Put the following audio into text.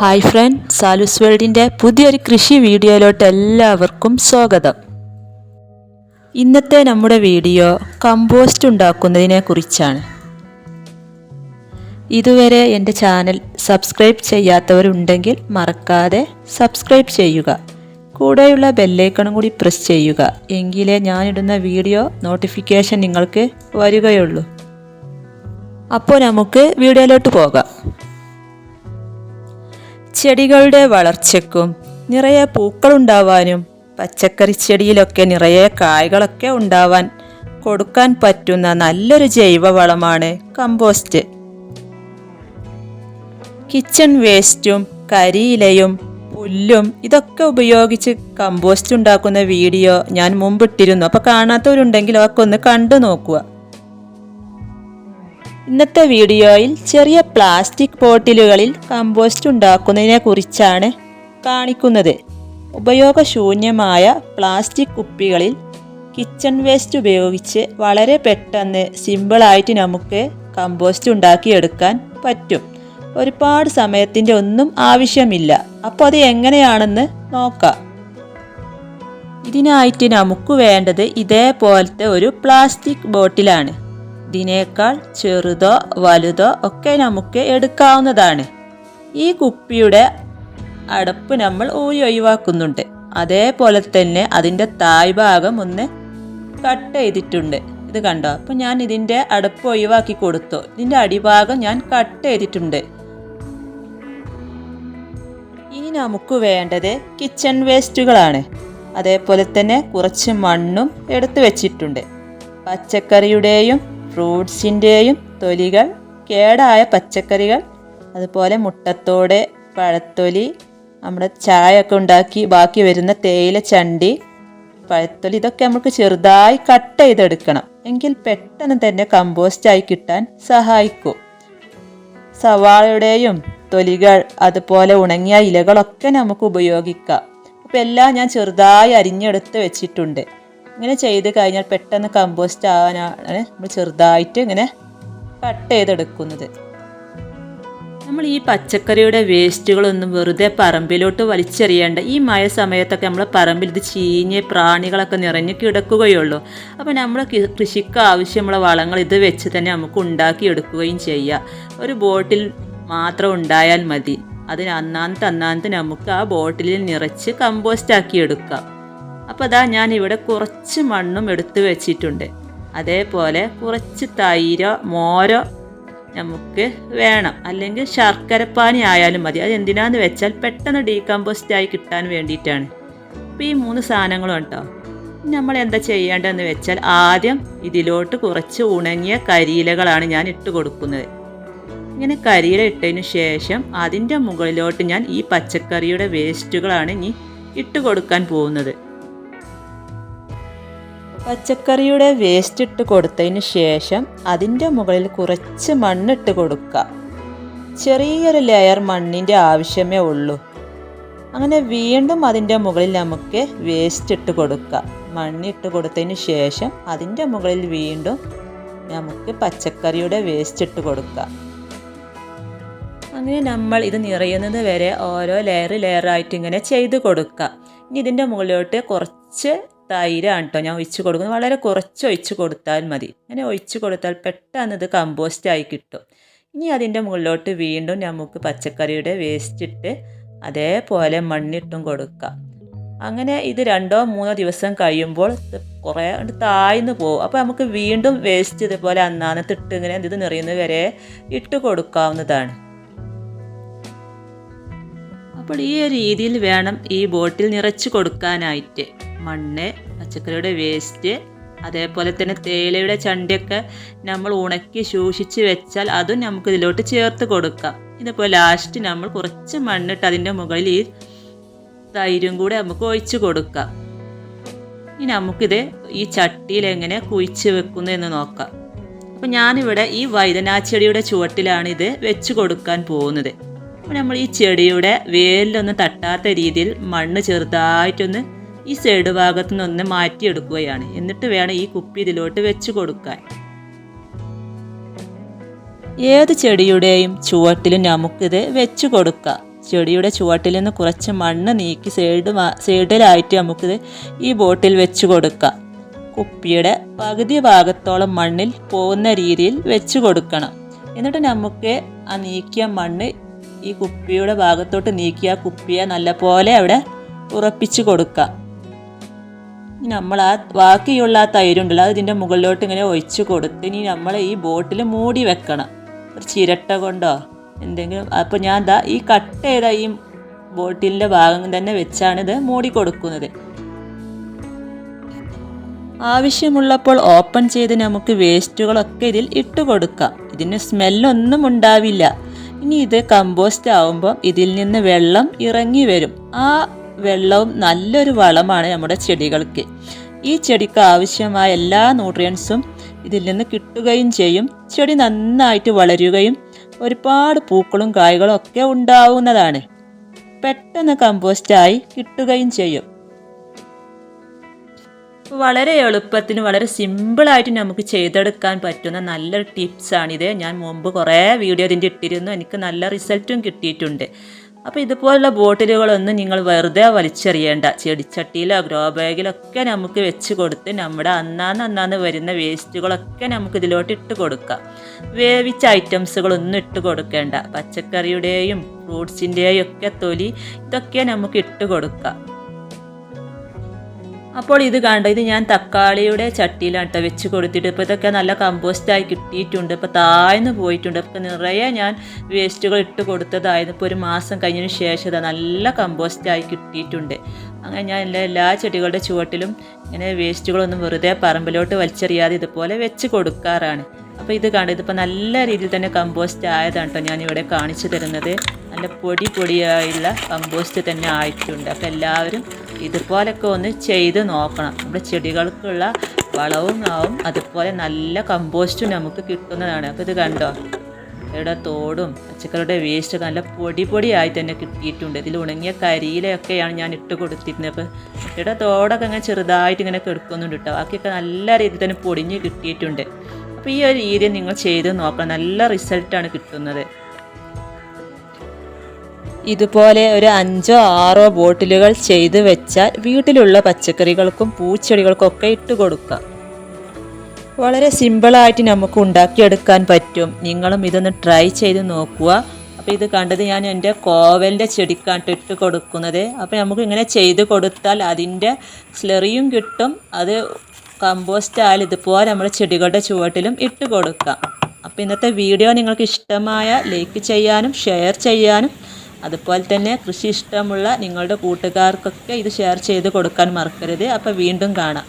Hi front സാലുസ് വേൾഡിന്റെ പുതിയൊരു കൃഷി വീഡിയോയിലോട്ട് എല്ലാവർക്കും സ്വാഗതം. ഇന്നത്തെ നമ്മുടെ വീഡിയോ കമ്പോസ്റ്റ് ഉണ്ടാക്കുന്നതിനെ കുറിച്ചാണ്. ഇതുവരെ എന്റെ ചാനൽ സബ്സ്ക്രൈബ് ചെയ്യാത്തവരുണ്ടെങ്കിൽ മറക്കാതെ സബ്സ്ക്രൈബ് ചെയ്യുക. കൂടെയുള്ള ബെല്ലൈക്കണും കൂടി പ്രസ് ചെയ്യുക. എങ്കിലേ ഞാനിടുന്ന വീഡിയോ നോട്ടിഫിക്കേഷൻ നിങ്ങൾക്ക് വരികയുള്ളൂ. അപ്പോൾ നമുക്ക് വീഡിയോയിലോട്ട് പോകാം. ചെടികളുടെ വളർച്ചയ്ക്കും നിറയെ പൂക്കളുണ്ടാവാനും പച്ചക്കറി ചെടിയിലൊക്കെ നിറയെ കായകളൊക്കെ ഉണ്ടാവാൻ കൊടുക്കാൻ പറ്റുന്ന നല്ലൊരു ജൈവവളമാണ് കമ്പോസ്റ്റ്. കിച്ചൺ വേസ്റ്റും കരിയിലയും പുല്ലും ഇതൊക്കെ ഉപയോഗിച്ച് കമ്പോസ്റ്റ് ഉണ്ടാക്കുന്ന വീഡിയോ ഞാൻ മുമ്പിട്ടിരുന്നു. അപ്പോൾ കാണാത്തവരുണ്ടെങ്കിൽ അതൊക്കെ ഒന്ന് കണ്ടു നോക്കുക. ഇന്നത്തെ വീഡിയോയിൽ ചെറിയ പ്ലാസ്റ്റിക് ബോട്ടിലുകളിൽ കമ്പോസ്റ്റ് ഉണ്ടാക്കുന്നതിനെ കുറിച്ചാണ് കാണിക്കുന്നത്. ഉപയോഗശൂന്യമായ പ്ലാസ്റ്റിക് കുപ്പികളിൽ കിച്ചൺ വേസ്റ്റ് ഉപയോഗിച്ച് വളരെ പെട്ടെന്ന് സിമ്പിളായിട്ട് നമുക്ക് കമ്പോസ്റ്റ് ഉണ്ടാക്കിയെടുക്കാൻ പറ്റും. ഒരുപാട് സമയത്തിന്റെ ഒന്നും ആവശ്യമില്ല. അപ്പോൾ അത് എങ്ങനെയാണെന്ന് നോക്കാം. ഇതിനായിട്ട് നമുക്ക് വേണ്ടത് ഇതേപോലത്തെ ഒരു പ്ലാസ്റ്റിക് ബോട്ടിലാണ്. ഇതിനേക്കാൾ ചെറുതോ വലുതോ ഒക്കെ നമുക്ക് എടുക്കാവുന്നതാണ്. ഈ കുപ്പിയുടെ അടപ്പ് നമ്മൾ ഊരി ഒഴിവാക്കുന്നുണ്ട്. അതേപോലെ തന്നെ അതിന്റെ തായ്ഭാഗം ഒന്ന് കട്ട് ചെയ്തിട്ടുണ്ട്. ഇത് കണ്ടോ? അപ്പം ഞാൻ ഇതിന്റെ അടപ്പ് ഒഴിവാക്കി കൊടുത്തു. ഇതിന്റെ അടിഭാഗം ഞാൻ കട്ട് ചെയ്തിട്ടുണ്ട്. ഇനി നമുക്ക് വേണ്ടത് കിച്ചൺ വേസ്റ്റുകളാണ് അതേപോലെ തന്നെ കുറച്ച് മണ്ണും എടുത്തു വച്ചിട്ടുണ്ട്. പച്ചക്കറിയുടെയും ഫ്രൂട്ട്സിന്റെയും തൊലികൾ കേടായ പച്ചക്കറികൾ അതുപോലെ മുട്ടത്തോടെ പഴത്തൊലി നമ്മുടെ ചായ ഒക്കെ ഉണ്ടാക്കി ബാക്കി വരുന്ന തേയില ചണ്ടി പഴത്തൊലി ഇതൊക്കെ നമുക്ക് ചെറുതായി കട്ട് ചെയ്തെടുക്കണം. എങ്കിൽ പെട്ടെന്ന് തന്നെ കമ്പോസ്റ്റായി കിട്ടാൻ സഹായിക്കും. സവാളയുടെയും തൊലികൾ അതുപോലെ ഉണങ്ങിയ ഇലകളൊക്കെ നമുക്ക് ഉപയോഗിക്കാം. അപ്പോൾ എല്ലാം ഞാൻ ചെറുതായി അരിഞ്ഞെടുത്ത് വെച്ചിട്ടുണ്ട്. ഇങ്ങനെ ചെയ്ത് കഴിഞ്ഞാൽ പെട്ടെന്ന് കമ്പോസ്റ്റ് ആവാനാണ് നമ്മൾ ചെറുതായിട്ട് ഇങ്ങനെ കട്ട് ചെയ്തെടുക്കുന്നത്. നമ്മൾ ഈ പച്ചക്കറിയുടെ വേസ്റ്റുകളൊന്നും വെറുതെ പറമ്പിലോട്ട് വലിച്ചെറിയേണ്ട ഈ മഴ സമയത്തൊക്കെ നമ്മൾ പറമ്പിൽ ഇത് ചീഞ്ഞ് പ്രാണികളൊക്കെ നിറഞ്ഞ് കിടക്കുകയുള്ളൂ. അപ്പോൾ നമ്മൾ കൃഷിക്ക് ആവശ്യമുള്ള വളങ്ങൾ ഇത് വെച്ച് തന്നെ നമുക്ക് ഉണ്ടാക്കിയെടുക്കുകയും ചെയ്യാം. ഒരു ബോട്ടിൽ മാത്രം ഉണ്ടായാൽ മതി. അതിന് അന്നാന്ത് അന്നാന്ത് നമുക്ക് ആ ബോട്ടിലിൽ നിറച്ച് കമ്പോസ്റ്റ് ആക്കി എടുക്കാം അപ്പോൾ അതാ ഞാനിവിടെ കുറച്ച് മണ്ണും എടുത്തു വെച്ചിട്ടുണ്ട്. അതേപോലെ കുറച്ച് തൈരോ മോരോ നമുക്ക് വേണം. അല്ലെങ്കിൽ ശർക്കരപ്പാനി ആയാലും മതി. അത് എന്തിനാന്ന് വെച്ചാൽ പെട്ടെന്ന് ഡീകമ്പോസ്റ്റ് ആയി കിട്ടാൻ വേണ്ടിയിട്ടാണ്. അപ്പോൾ ഈ മൂന്ന് സാധനങ്ങളും ഉണ്ടോ? നമ്മൾ എന്താ ചെയ്യേണ്ടതെന്ന് വെച്ചാൽ ആദ്യം ഇതിലോട്ട് കുറച്ച് ഉണങ്ങിയ കരിയിലകളാണ് ഞാൻ ഇട്ട് കൊടുക്കുന്നത്. ഇങ്ങനെ കരിയില ഇട്ടതിന് ശേഷം അതിന്റെ മുകളിലോട്ട് ഞാൻ ഈ പച്ചക്കറിയുടെ വേസ്റ്റുകളാണ് ഇനി ഇട്ട് കൊടുക്കാൻ പോകുന്നത്. പച്ചക്കറിയുടെ വേസ്റ്റ് ഇട്ട് കൊടുത്തതിന് ശേഷം അതിന്റെ മുകളിൽ കുറച്ച് മണ്ണിട്ട് കൊടുക്കുക. ചെറിയൊരു ലെയർ മണ്ണിന്റെ ആവശ്യമേ ഉള്ളൂ. അങ്ങനെ വീണ്ടും അതിന്റെ മുകളിൽ നമുക്ക് വേസ്റ്റ് ഇട്ട് കൊടുക്കുക. മണ്ണിട്ട് കൊടുത്തതിന് ശേഷം അതിന്റെ മുകളിൽ വീണ്ടും നമുക്ക് പച്ചക്കറിയുടെ വേസ്റ്റ് ഇട്ട് കൊടുക്കുക. അങ്ങനെ നമ്മൾ ഇത് നിറയുന്നത് വരെ ഓരോ ലെയർ ലെയറായിട്ട് ഇങ്ങനെ ചെയ്ത് കൊടുക്കുക. ഇനി ഇതിന്റെ മുകളിലോട്ട് കുറച്ച് തൈരാണ് കേട്ടോ ഞാൻ ഒഴിച്ച് കൊടുക്കുന്നത് വളരെ കുറച്ച് ഒഴിച്ച് കൊടുത്താൽ മതി. അങ്ങനെ ഒഴിച്ച് കൊടുത്താൽ പെട്ടെന്ന് ഇത് കമ്പോസ്റ്റായി കിട്ടും. ഇനി അതിന്റെ മുകളിലോട്ട് വീണ്ടും നമുക്ക് പച്ചക്കറിയുടെ വേസ്റ്റ് ഇട്ട് അതേപോലെ മണ്ണിട്ടും കൊടുക്കാം. അങ്ങനെ ഇത് രണ്ടോ മൂന്നോ ദിവസം കഴിയുമ്പോൾ കുറേ താഴ്ന്നു പോകും. അപ്പോൾ നമുക്ക് വീണ്ടും വേസ്റ്റ് ഇതുപോലെ അന്നാന്നത്തെ ഇട്ട് ഇങ്ങനെ ഇത് നിറയുന്നത് വരെ ഇട്ട് കൊടുക്കാവുന്നതാണ്. അപ്പോൾ ഈ രീതിയിൽ വേണം ഈ ബോട്ടിൽ നിറച്ച് കൊടുക്കാനായിട്ട്. മണ്ണ് പച്ചക്കറിയുടെ വേസ്റ്റ് അതേപോലെ തന്നെ തേയിലയുടെ ചണ്ടിയൊക്കെ നമ്മൾ ഉണക്കി സൂക്ഷിച്ച് വെച്ചാൽ അതും നമുക്ക് ഇതിലോട്ട് ചേർത്ത് കൊടുക്കാം. ഇതേപോലെ ലാസ്റ്റ് നമ്മൾ കുറച്ച് മണ്ണിട്ട് അതിന്റെ മുകളിൽ ഈ തൈരും കൂടെ നമുക്ക് ഒഴിച്ച് കൊടുക്കാം. ഇനി നമുക്കിത് ഈ ചട്ടിയിൽ എങ്ങനെ കുഴിച്ച് വെക്കുന്നു എന്ന് നോക്കാം. അപ്പോൾ ഞാനിവിടെ ഈ വൈദനാച്ചെടിയുടെ ചുവട്ടിലാണ് ഇത് വെച്ച് കൊടുക്കാൻ പോകുന്നത്. അപ്പോൾ നമ്മൾ ഈ ചെടിയുടെ വേരിലൊന്നും തട്ടാത്ത രീതിയിൽ മണ്ണ് ചെറുതായിട്ടൊന്ന് ഈ സൈഡ് ഭാഗത്തു നിന്ന് മാറ്റിയെടുക്കുകയാണ്. എന്നിട്ട് വേണം ഈ കുപ്പി ഇതിലോട്ട് വെച്ച് കൊടുക്കാൻ. ഏത് ചെടിയുടെയും ചുവട്ടിലും നമുക്കിത് വെച്ച് കൊടുക്കാം. ചെടിയുടെ ചുവട്ടിൽ നിന്ന് കുറച്ച് മണ്ണ് നീക്കി സൈഡ് സൈഡിലായിട്ട് നമുക്കിത് ഈ ബോട്ടിൽ വെച്ച് കൊടുക്കാം. കുപ്പിയുടെ പകുതി ഭാഗത്തോളം മണ്ണിൽ പോകുന്ന രീതിയിൽ വെച്ച് കൊടുക്കണം. എന്നിട്ട് നമുക്ക് ആ നീക്കിയ മണ്ണ് ഈ കുപ്പിയുടെ ഭാഗത്തോട്ട് നീക്കിയ കുപ്പിയെ കുപ്പിയെ നല്ലപോലെ അവിടെ ഉറപ്പിച്ച് കൊടുക്കാം. ഇനി നമ്മൾ ആ ബാക്കിയുള്ള ആ തൈരുണ്ടല്ലോ അത് ഇതിന്റെ മുകളിലോട്ട് ഇങ്ങനെ ഒഴിച്ച് കൊടുത്ത് ഇനി നമ്മൾ ഈ ബോട്ടിൽ മൂടി വെക്കണം. ഒരു ചിരട്ട കൊണ്ടോ എന്തെങ്കിലും. അപ്പോൾ ഞാൻ ദാ ഈ കട്ട് ചെയ്ത ഈ ബോട്ടിലിന്റെ ഭാഗം തന്നെ വെച്ചാണ് ഇത് മൂടി കൊടുക്കുന്നത്. ആവശ്യമുള്ളപ്പോൾ ഓപ്പൺ ചെയ്ത് നമുക്ക് വേസ്റ്റുകളൊക്കെ ഇതിൽ ഇട്ട് കൊടുക്കാം. ഇതിന് സ്മെല്ലൊന്നും ഉണ്ടാവില്ല. ഇനി ഇത് കമ്പോസ്റ്റ് ആവുമ്പോൾ ഇതിൽ നിന്ന് വെള്ളം ഇറങ്ങി വരും. ആ വെള്ളവും നല്ലൊരു വളമാണ് നമ്മുടെ ചെടികൾക്ക്. ഈ ചെടിക്ക് ആവശ്യമായ എല്ലാ ന്യൂട്രിയൻസും ഇതിൽ നിന്ന് കിട്ടുകയും ചെയ്യും. ചെടി നന്നായിട്ട് വളരുകയും ഒരുപാട് പൂക്കളും കായ്കളും ഒക്കെ ഉണ്ടാവുന്നതാണ്. പെട്ടെന്ന് കമ്പോസ്റ്റായി കിട്ടുകയും ചെയ്യും. വളരെ എളുപ്പത്തിന് വളരെ സിമ്പിളായിട്ട് നമുക്ക് ചെയ്തെടുക്കാൻ പറ്റുന്ന നല്ലൊരു ടിപ്സാണിത് ഞാൻ മുമ്പ് കുറേ വീഡിയോ ഇതിന്റെ ഇട്ടിരുന്നു. എനിക്ക് നല്ല റിസൾട്ടും കിട്ടിയിട്ടുണ്ട്. അപ്പോൾ ഇതുപോലുള്ള ബോട്ടിലുകളൊന്നും നിങ്ങൾ വെറുതെ വലിച്ചെറിയേണ്ട. ചെടിച്ചട്ടിയിലോ ഗ്രോ ബാഗിലൊക്കെ നമുക്ക് വെച്ച് കൊടുത്ത് നമ്മുടെ അന്നാന്ന് അന്നാന്ന് വരുന്ന വേസ്റ്റുകളൊക്കെ നമുക്ക് ഇതിലോട്ട് ഇട്ട് കൊടുക്കാം. വേവിച്ച ഐറ്റംസുകളൊന്നും ഇട്ട് കൊടുക്കേണ്ട. പച്ചക്കറിയുടെയും ഫ്രൂട്ട്സിന്റെയും ഒക്കെ തൊലി ഇതൊക്കെ നമുക്ക് ഇട്ട് കൊടുക്കാം. അപ്പോൾ ഇത് കണ്ട ഇത് ഞാൻ തക്കാളിയുടെ ചട്ടിയിലാണ് കേട്ടോ വെച്ച് കൊടുത്തിട്ട് ഇപ്പോൾ ഇതൊക്കെ നല്ല കമ്പോസ്റ്റായി കിട്ടിയിട്ടുണ്ട്. ഇപ്പോൾ താഴ്ന്നു പോയിട്ടുണ്ട്. ഇപ്പോൾ നിറയെ ഞാൻ വേസ്റ്റുകൾ ഇട്ട് കൊടുത്തതായിരുന്നു. ഇപ്പോൾ ഒരു മാസം കഴിഞ്ഞതിന് ശേഷം നല്ല കമ്പോസ്റ്റായി കിട്ടിയിട്ടുണ്ട്. അങ്ങനെ ഞാൻ എല്ലാ എല്ലാ ചെടികളുടെ ചുവട്ടിലും ഇങ്ങനെ വേസ്റ്റുകളൊന്നും വെറുതെ പറമ്പിലോട്ട് വലിച്ചെറിയാതെ ഇതുപോലെ വെച്ച് കൊടുക്കാറാണ്. അപ്പോൾ ഇത് കണ്ട് ഇതിപ്പോൾ നല്ല രീതിയിൽ തന്നെ കമ്പോസ്റ്റ് ആയതാണ് കേട്ടോ ഞാനിവിടെ കാണിച്ചു തരുന്നത്. നല്ല പൊടി പൊടിയായുള്ള കമ്പോസ്റ്റ് തന്നെ ആയിട്ടുണ്ട്. അപ്പോൾ എല്ലാവരും ഇതുപോലൊക്കെ ഒന്ന് ചെയ്ത് നോക്കണം. നമ്മുടെ ചെടികൾക്കുള്ള വളവും ആവും. അതുപോലെ നല്ല കമ്പോസ്റ്റും നമുക്ക് കിട്ടുന്നതാണ്. അപ്പോൾ ഇത് കണ്ടോ? ഇവിടെ തോടും പച്ചക്കറിയുടെ വേസ്റ്റ് നല്ല പൊടി പൊടിയായി തന്നെ കിട്ടിയിട്ടുണ്ട്. ഇതിൽ ഉണങ്ങിയ കരിയിലൊക്കെയാണ് ഞാൻ ഇട്ട് കൊടുത്തിരുന്നത്. അപ്പോൾ ഇവിടെ തോടൊക്കെ ഇങ്ങനെ ചെറുതായിട്ട് ഇങ്ങനെ കിടക്കുന്നുണ്ട് കേട്ടോ. ബാക്കിയൊക്കെ നല്ല രീതിയിൽ തന്നെ പൊടിഞ്ഞ് കിട്ടിയിട്ടുണ്ട്. അപ്പോൾ ഈ ഒരു രീതി നിങ്ങൾ ചെയ്ത് നോക്കണം. നല്ല റിസൾട്ടാണ് കിട്ടുന്നത്. ഇതുപോലെ ഒരു അഞ്ചോ ആറോ ബോട്ടിലുകൾ ചെയ്ത് വെച്ചാൽ വീട്ടിലുള്ള പച്ചക്കറികൾക്കും പൂച്ചെടികൾക്കും ഒക്കെ ഇട്ട് കൊടുക്കാം. വളരെ സിമ്പിളായിട്ട് നമുക്ക് ഉണ്ടാക്കിയെടുക്കാൻ പറ്റും. നിങ്ങളും ഇതൊന്ന് ട്രൈ ചെയ്ത് നോക്കുക. അപ്പോൾ ഇത് കണ്ടത് ഞാൻ എന്റെ കോവലിന്റെ ചെടിക്കാട്ട് ഇട്ട് കൊടുക്കുന്നത്. അപ്പോൾ നമുക്ക് ഇങ്ങനെ ചെയ്ത് കൊടുത്താൽ അതിന്റെ സ്ലെറിയും കിട്ടും. അത് കമ്പോസ്റ്റ് ആയാലും ഇതുപോലെ നമ്മൾ ചെടികളുടെ ചുവട്ടിലും ഇട്ട് കൊടുക്കാം. അപ്പോൾ ഇന്നത്തെ വീഡിയോ നിങ്ങൾക്ക് ഇഷ്ടമായ ലൈക്ക് ചെയ്യാനും ഷെയർ ചെയ്യാനും അതുപോലെ തന്നെ കൃഷി ഇഷ്ടമുള്ള നിങ്ങളുടെ കൂട്ടുകാർക്കൊക്കെ ഇത് ഷെയർ ചെയ്ത് കൊടുക്കാൻ മറക്കരുത്. അപ്പോൾ വീണ്ടും കാണാം.